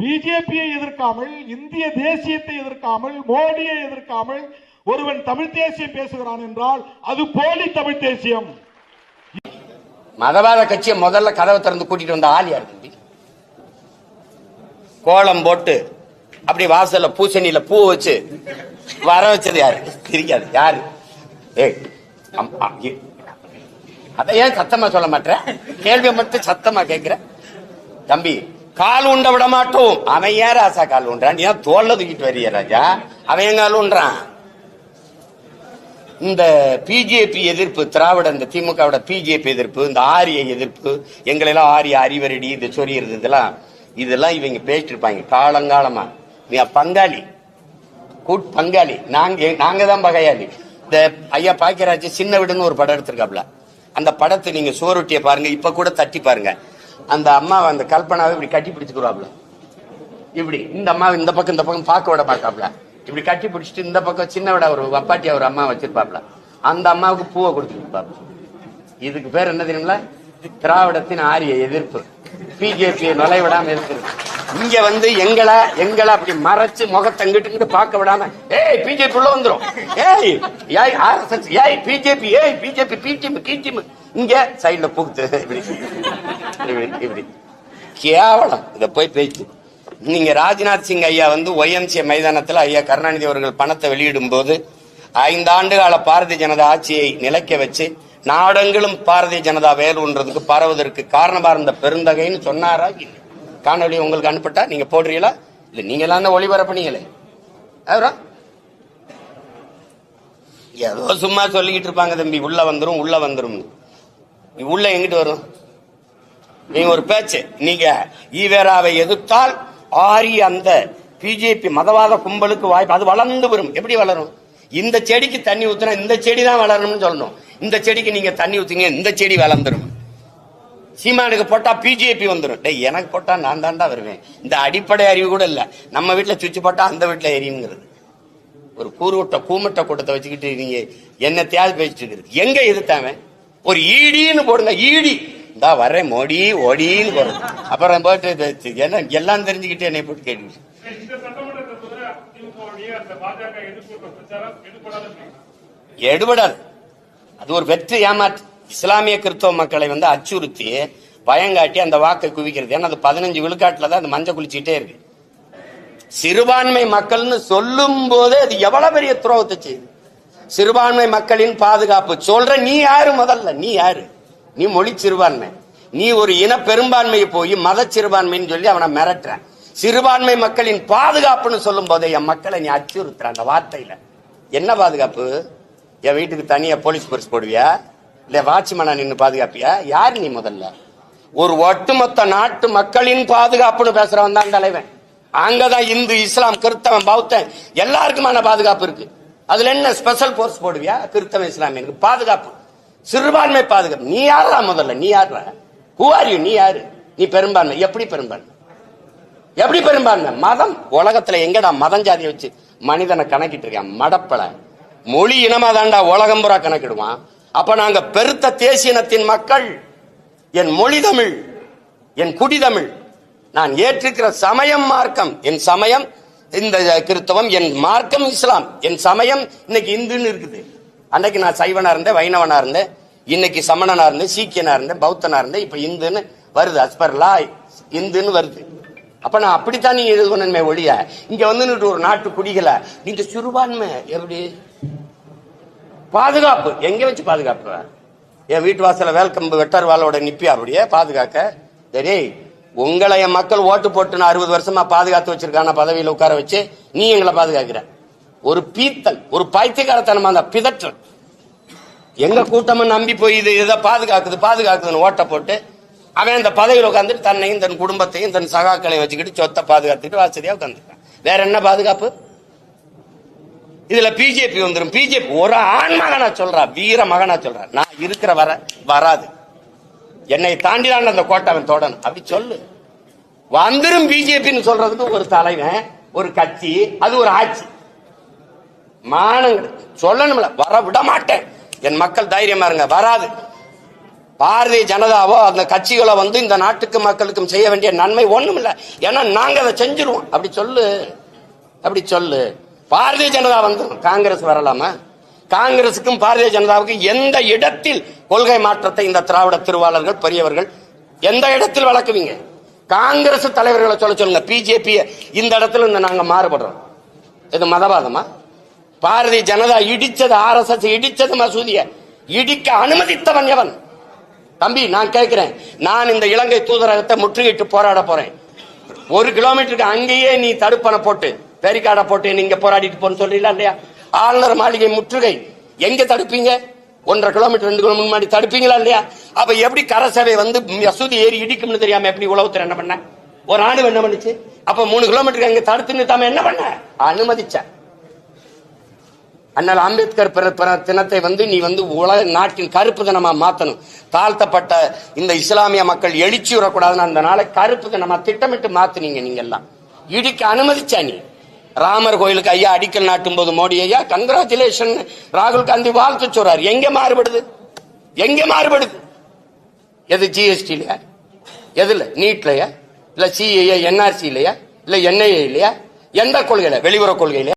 பிஜேபியை எதிர்க்காமல் இந்திய தேசியத்தை எதிர்க்காமல் மோடியை எதிர்க்காமல் ஒருவன் தமிழ் தேசியம் பேசுகிறான் என்றால் அது போலி தமிழ் தேசியம். மதவாத கட்சியை முதல்ல கதவை திறந்து கூட்டிட்டு வந்த ஆள் யாரு தம்பி? கோலம் போட்டு அப்படி வாசல்ல பூசணியில பூ வச்சு வர வச்சது யாரு? தெரியாது. யாரு? ஏய் அம்- அத ஏன் சத்தமா சொல்ல மாட்டேன் கேள்வியை மட்டும் சத்தமா கேட்கிறேன் தம்பி கால் உண்ட விட மாட்டோம் அவன் ஏன் ராசா கால் உண்டான் ஏன் தோல்ல தூக்கிட்டு வரிய ராஜா? அவன் என் கால் உண்றான்? இந்த பிஜேபி எதிர்ப்பு திராவிட இந்த திமுகவோட பிஜேபி எதிர்ப்பு இந்த ஆரிய எதிர்ப்பு எங்களை எல்லாம் ஆரிய அறிவரடி இது சொறியறது இதெல்லாம் இதெல்லாம் இவங்க பேசிட்டு இருப்பாங்க காலங்காலமா. நீ பங்காளி. கூட் பங்காளி. நாங்க நாங்க தான் பகையாளி. இந்த ஐயா பாக்கியராஜ் சின்ன வீடுன்னு ஒரு படம் எடுத்திருக்காப்ல. அந்த படத்தை நீங்க சோறுட்டிய பாருங்க. இப்ப கூட தட்டி பாருங்க. அந்த அம்மாவை அந்த கல்பனாவை இப்படி கட்டி பிடிச்சுக்கிறாப்ல இப்படி இந்த அம்மா இந்த பக்கம் இந்த பக்கம் பார்க்க விட மாட்டாப்ல. இப்படி கட்டி பிடிச்சிட்டு இந்த பக்கம் சின்ன விட ஒரு வப்பாட்டி ஒரு அம்மா வச்சிருப்பாப்ல. அந்த அம்மாவுக்கு பூவை கொடுத்துருப்பாப்ல. இதுக்கு பேர் என்ன தெரியுங்களா திராவிடத்தின் ஆரிய எதிர்ப்பு. பிஜேபியை நுழைவிடாம இருக்கிறது. இங்க வந்து எங்களை எங்களை அப்படி மறைச்சு முகத்தங்கிட்டு பார்க்க விடாம ஏய் பிஜேபி உள்ள வந்துரும். ஏய் ஏய் ஆர்எஸ்எஸ் ஏய் பிஜேபி ஏய் பிஜேபி பிடிஎம் கிடிஎம் இங்க சைட்ல புகுத்து இப்படி இப்படி கேவலம். இத போய் பேச்சு. நீங்க ராஜ்நாத் சிங் ஐயா வந்து ஒய்எம்சி மைதானத்தில் ஐயா கருணாநிதி அவர்கள் பணத்தை வெளியிடும் போது ஐந்தாண்டு கால பாரதிய ஜனதா ஆட்சியை நிலைக்க வச்சு நாடெங்கிலும் பாரதிய ஜனதா வேலுன்றதுக்கு பரவுவதற்கு காரணமாக இருந்த பெருந்தகைன்னு சொன்னாரா இல்லை காணொலி உங்களுக்கு அனுப்பிட்டா நீங்க போடுறீங்களா? இல்ல நீங்க எல்லாம் தான் ஒளிபரப்புனீங்களே ஏதோ சும்மா சொல்லிக்கிட்டு இருப்பாங்க தம்பி உள்ள வந்துரும் உள்ள வந்துரும் உள்ள எங்கிட்டு வரும்? நீங்க ஒரு பேச்சு நீங்க ஈவேராவை எதிர்த்தால் ஆரி அந்த பிஜேபி மதவாத கும்பலுக்கு வாய்ப்பு அது வளர்ந்து வரும். எப்படி வளரும்? இந்த செடிக்கு தண்ணி ஊத்துனா இந்த செடி தான் வளரணும்னு சொல்லணும். இந்த செடிக்கு நீங்க தண்ணி ஊத்துங்க இந்த செடி வளர்ந்துரும். சீமானுக்கு போட்டா பிஜேபி வந்துடும் டே எனக்கு போட்டா நான் தாண்டா வருவேன். இந்த அடிப்படை அறிவு கூட இல்லை. நம்ம வீட்டில் சுவிட்ச் போட்டா அந்த வீட்டில் எரியுங்கிறது ஒரு கூறுவட்ட கூமட்ட கூட்டத்தை வச்சுக்கிட்டு நீங்க என்ன தேவை பேசிட்டு இருக்கிறது? எங்க எதிர்த்தாவன் ஒரு ஈடின்னு போடுங்க ஈடி. இந்தா வர்றேன் மோடி ஓடின்னு போடுங்க அப்புறம் போட்டு என்ன எல்லாம் தெரிஞ்சுக்கிட்டு என்னை போட்டு கேட்டு எடுபடாது. அது ஒரு வெற்றி ஏமாற்று. இஸ்லாமிய கிறிஸ்தவ மக்களை வந்து அச்சுறுத்தி பயங்காட்டி அந்த வாக்கை குவிக்கிறது. ஏன்னா அது பதினஞ்சு விழுக்காட்டில் தான் அந்த மஞ்சள் குளிச்சுட்டே இருக்கு. சிறுபான்மை மக்கள்னு சொல்லும் போதே அது எவ்வளவு பெரிய துரோகத்தை செய்யுது. சிறுபான்மை மக்களின் பாதுகாப்பு. சொல்ற நீ யாரு முதல்ல? நீ யாரு? நீ மொழி சிறுபான்மை. நீ ஒரு இன பெரும்பான்மையை போய் மத சிறுபான்மைன்னு சொல்லி அவனை மிரட்டுறேன் சிறுபான்மை மக்களின் பாதுகாப்புன்னு சொல்லும் போதே என் மக்களை நீ அச்சுறுத்துற அந்த வார்த்தையில. என்ன பாதுகாப்பு? என் வீட்டுக்கு தனியா போலீஸ் பரிசு போடுவியா? இல்ல வாட்ச்மேனா நின்று பாதுகாப்பியா? யார் நீ முதல்ல? ஒரு ஒட்டுமொத்த நாட்டு மக்களின் பாதுகாப்புன்னு பேசுறவன் தான் தலைவன். அங்கதான் இந்து இஸ்லாம் கிறிஸ்தவன் பௌத்தன் எல்லாருக்குமான பாதுகாப்பு இருக்கு. அதுல என்ன ஸ்பெஷல் போர்ஸ் போடுவியா? கிறிஸ்தவன் இஸ்லாமியனுக்கு பாதுகாப்பு. சிறுபான்மை பாதுகாப்பு. நீ யாரா முதல்ல? நீ யாரா ஹூஆர் நீ யாரு? நீ பெரும்பான்மை. எப்படி பெரும்பான்மை? எப்படி பெரும்பான்மை? மதம். உலகத்துல எங்கடா மதம் ஜாதியை வச்சு மனிதனை கணக்கிட்டு இருக்கான்? மடப்பல. மொழி இனமா தாண்டா உலகம் பூரா கணக்கிடுவான். அப்ப நாங்க பெருத்த தேசியனத்தின் மக்கள். என் மொழி தமிழ் என் குடிதமிழ் நான் ஏற்றிருக்கிற சமயம் மார்க்கம். என் சமயம் இந்த கிறிஸ்தவம் என் மார்க்கம் இஸ்லாம். என் சமயம் இன்னைக்கு இந்துன்னு இருக்குது. அன்னைக்கு நான் சைவனா இருந்தேன் வைணவனா இருந்தேன். இன்னைக்கு சமணனா இருந்தேன் சீக்கியனா இருந்தேன் பௌத்தனா இருந்தேன். இப்ப இந்துன்னு வருது அஸ்பர்லா இந்துன்னு வருது. அப்ப நான் அப்படித்தான் நீங்க இது பண்ணணுமே ஒழிய இங்க வந்து ஒரு நாட்டு குடிகளை நீங்க சிறுபான்மை எப்படி? பாதுகாப்பு. எங்க வச்சு பாதுகாப்பு? என் வீட்டு வாசல வேல்கம்பு வெட்டார் வாழோட நிப்பி அப்படியே பாதுகாக்க. சரி உங்களை என் மக்கள் ஓட்டு போட்டு நான் அறுபது வருஷமா பாதுகாத்து வச்சிருக்கான பதவியில் உட்கார வச்சு நீ எங்களை பாதுகாக்கிற. ஒரு பீத்தல் ஒரு பைத்தியக்காரத்தனமா அந்த பிதற்றல். எங்க கூட்டமும் நம்பி போய் இது இதை பாதுகாக்குது பாதுகாக்குதுன்னு ஓட்ட போட்டு அவன் இந்த பதவியில் உட்காந்துட்டு தன்னையும் தன் குடும்பத்தையும் தன் சகாக்களையும் வச்சுக்கிட்டு சொத்தை பாதுகாத்துக்கிட்டு வசதியாக உட்காந்துருக்கான் வேற என்ன பாதுகாப்பு? இதுல பிஜேபி வந்துடும் பிஜேபி ஒரு ஆண் மகனா சொல்றா வீர மகனா சொல்றா. நான் இருக்கிற வர வராது. என்னை தாண்டிதான் அந்த கோட்டை அவன் தொடணும். அப்படி சொல்லு. வந்துரும் பிஜேபின்னு சொல்றதுக்கு ஒரு தலைவன் ஒரு கட்சி அது ஒரு ஆட்சி. மானங்கள் சொல்லணும்ல வர விட மாட்டேன். என் மக்கள் தைரியமா இருங்க வராது. பாரதிய ஜனதாவோ அந்த கட்சிகளோ வந்து இந்த நாட்டுக்கு மக்களுக்கும் செய்ய வேண்டிய நன்மை ஒண்ணும் இல்லை ஏன்னா நாங்க அதை செஞ்சிருவோம். அப்படி சொல்லு. அப்படி சொல்லு. பாரதிய ஜனதா வந்து காங்கிரஸ் வரலாமா? காங்கிரசுக்கும் பாரதிய ஜனதாவுக்கும் எந்த இடத்தில் கொள்கை மாற்றத்தை இந்த திராவிட திருவாளர்கள் பெரியவர்கள் எந்த இடத்தில் வளர்க்குவீங்க? காங்கிரஸ் தலைவர்களை சொல்ல சொல்லுங்க. பிஜேபி இந்த இடத்துல இந்த நாங்க மாறுபடுறோம். இது மதவாதமா? பாரதிய ஜனதா இடிச்சது ஆர்எஸ்எஸ் இடிச்சது மசூதிய இடிக்க அனுமதித்தவன் எவன்? தம்பி நான் கேட்கிறேன். நான் இந்த இலங்கை தூதரகத்தை முற்றுகையிட்டு போராட போறேன். ஒரு கிலோமீட்டருக்கு அங்கேயே நீ தடுப்பணை போட்டு பேரிக்காடை போட்டு நீங்க போராடிட்டு போன்னு சொல்றீங்களா இல்லையா? ஆளுநர் மாளிகை முற்றுகை. எங்க தடுப்பீங்க? ஒன்றரை கிலோமீட்டர் ரெண்டு கிலோமீட்டர் முன்னாடி தடுப்பீங்களா இல்லையா? அப்ப எப்படி கரசபை வந்து மசூதி ஏறி இடிக்கும்னு தெரியாம எப்படி உளவுத்துறை என்ன பண்ண? ஒரு ஆண்டு என்ன பண்ணுச்சு? அப்ப மூணு கிலோமீட்டருக்கு அங்க தடுத்து நிறுத்தாம என்ன பண்ண? அனுமதிச்ச. அண்ணல் அம்பேத்கர் பிற தினத்தை வந்து நீ வந்து உலக நாட்டின் கருப்பு தினமா மாத்தணும். தாழ்த்தப்பட்ட இந்த இஸ்லாமிய மக்கள் எழுச்சி விடக்கூடாதுன்னு அந்த நாளை கருப்பு தினமா திட்டமிட்டு மாத்துனீங்க நீங்க எல்லாம் இடிக்க அனுமதிச்சா நீ. ராமர் கோயிலுக்கு ஐயா அடிக்கல் நாட்டும் போது மோடி ஐயா கங்கராச்சுலேஷன் ராகுல் காந்தி வாழ்த்து சொல்றார். எங்க மாறுபடுது? எங்க மாறுபடுது? எது ஜிஎஸ்டிலையா எதுல? நீட்லயா? இல்ல சிஏஏ என்ஆர்சி இல்லையா இல்ல என்ஐஏ இல்லையா எந்த கொள்கையில? வெளியுறவு கொள்கையில